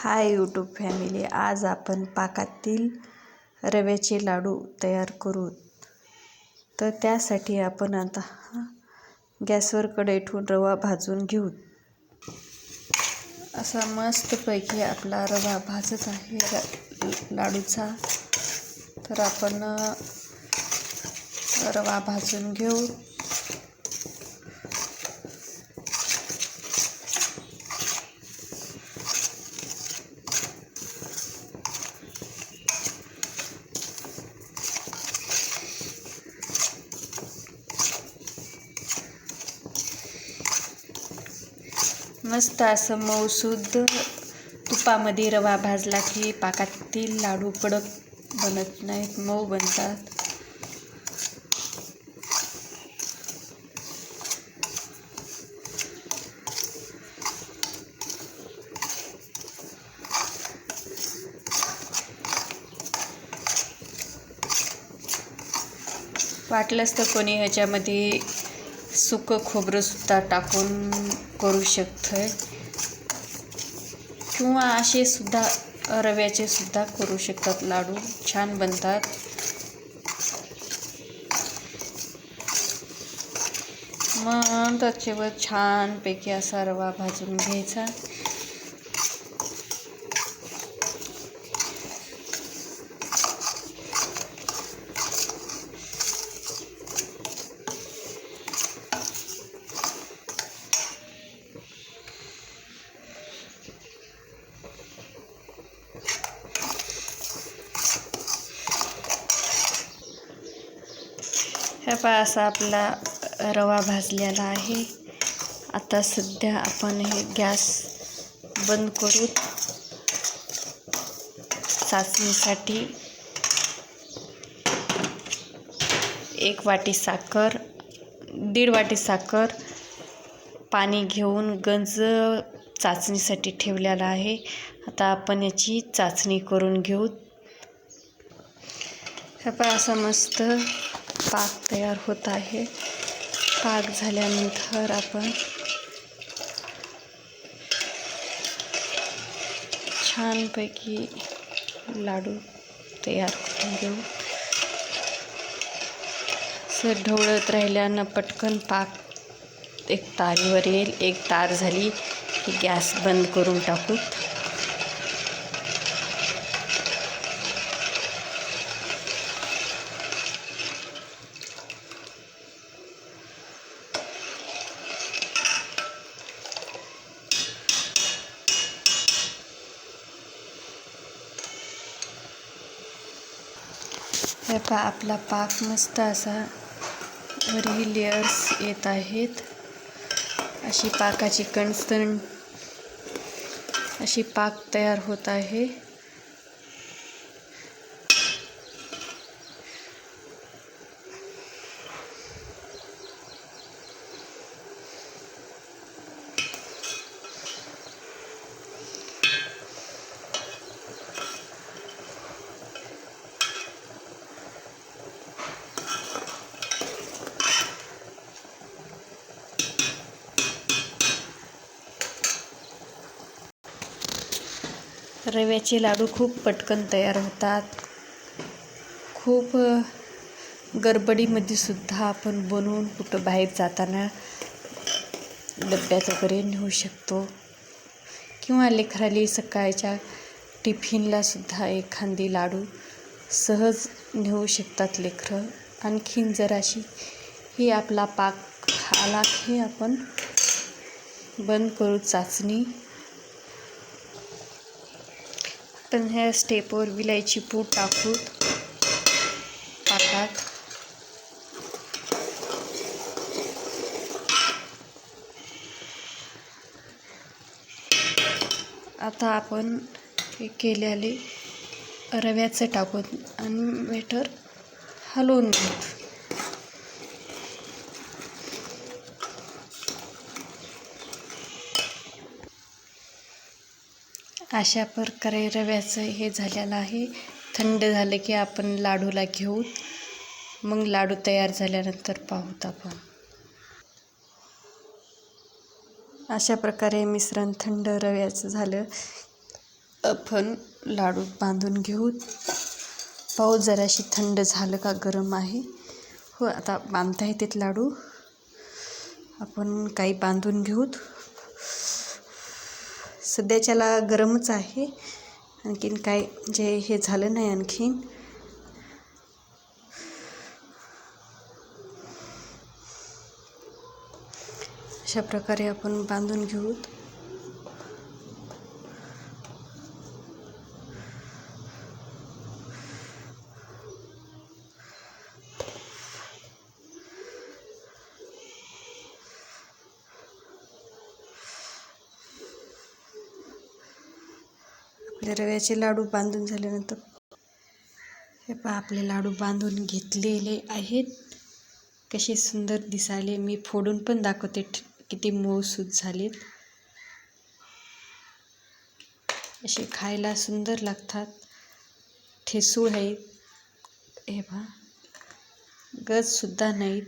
Hi YouTube family आज आपण पाकातील रव्याचे लाडू तयार करू. तर त्यासाठी आपण आता गॅसवर कढई ठेवून रवा भाजून घेऊ. असा मस्तपैकी आपला रवा भाजत आहे. लाडूचा. तर आपण रवा भाजून घेऊ. मस्त असं मऊसूद तुपामध्ये रवा भाजला की पाकातील लाडू कडक बनत नाहीत मऊ बनतात. वाटलंच तर कोणी ह्याच्यामध्ये सुकं खोबरंसुद्धा टाकून करू शकतं किंवा असे सुद्धा रव्याचे सुद्धा करू शकतात लाडू. छान बनतात. मग त्याच्यावर छानपैकी असा रवा भाजून घ्यायचा. हे पहा असा आपला रवा भाजलेला आहे. आता सध्या आपण हे गॅस बंद करू चाचणीसाठी. एक वाटी साखर दीड वाटी साखर पाणी घेऊन गंज चाचणीसाठी ठेवलेला आहे. आता आपण याची चाचणी करून घेऊ. हे पहा असं मस्त पाक तयार होत आहे. पाक झाल्यानंतर आपण छानपैकी लाडू तयार करून घेऊ. सर ढवळत राहिल्यानं पटकन पाक एक तारीवर येईल. एक तार झाली की गॅस बंद करून टाकू. हे पा आपला पाक मस्त असा वरही लेअर्स येत आहेत. अशी पाकाची कणसण अशी पाक तयार होत आहे. रव्याचे लाडू खूप पटकन तयार होतात. खूप गडबडीमध्ये सुद्धा आपण बनवून कुठं बाहेर जाताना डब्यात वगैरे नेऊ शकतो. किंवा लेकराली सकाळच्या टिफिनला सुद्धा एखादी लाडू सहज नेऊ शकतात लेकरं. आणखीन जराशी ही आपला पाक आला की आपण बंद करू चाचणी पण ह्या स्टेपवर विलायची पूड टाकू. पाकात आता आपण हे केलेले रव्याचं टाकून आणि वेटर हलवून घेऊ. अशा प्रकारे रव्याचं हे झालेलं आहे. थंड झालं की आपण लाडूला घेऊ. मग लाडू तयार झाल्यानंतर पाहूत आपण. अशा प्रकारे मिश्रण थंड रव्याचं झालं. आपण लाडू बांधून घेऊ. पाहू जराशी थंड झालं का गरम आहे. हो आता बांधता येतात लाडू. आपण काही बांधून घेऊत सध्याच्याला गरमच आहे. आणखीन काय जे हे झालं नाही आणखीन. अशा प्रकारे आपण बांधून घेऊत. म्हणजे रव्याचे लाडू बांधून झाल्यानंतर हे पहा आपले लाडू बांधून घेतलेले आहेत. कसे सुंदर दिसाले मी फोडून पण दाखवते किती मऊसूत झालेत. असे खायला सुंदर लागतात. ठेसूळ आहेत. हे पहा गजसुद्धा नाहीत.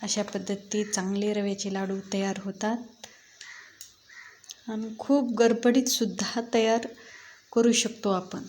अशा पद्धती चांगले रव्याचे लाडू तयार होतात. आणि खूप गडबडीतसुद्धा तयार करू शकतो आपण.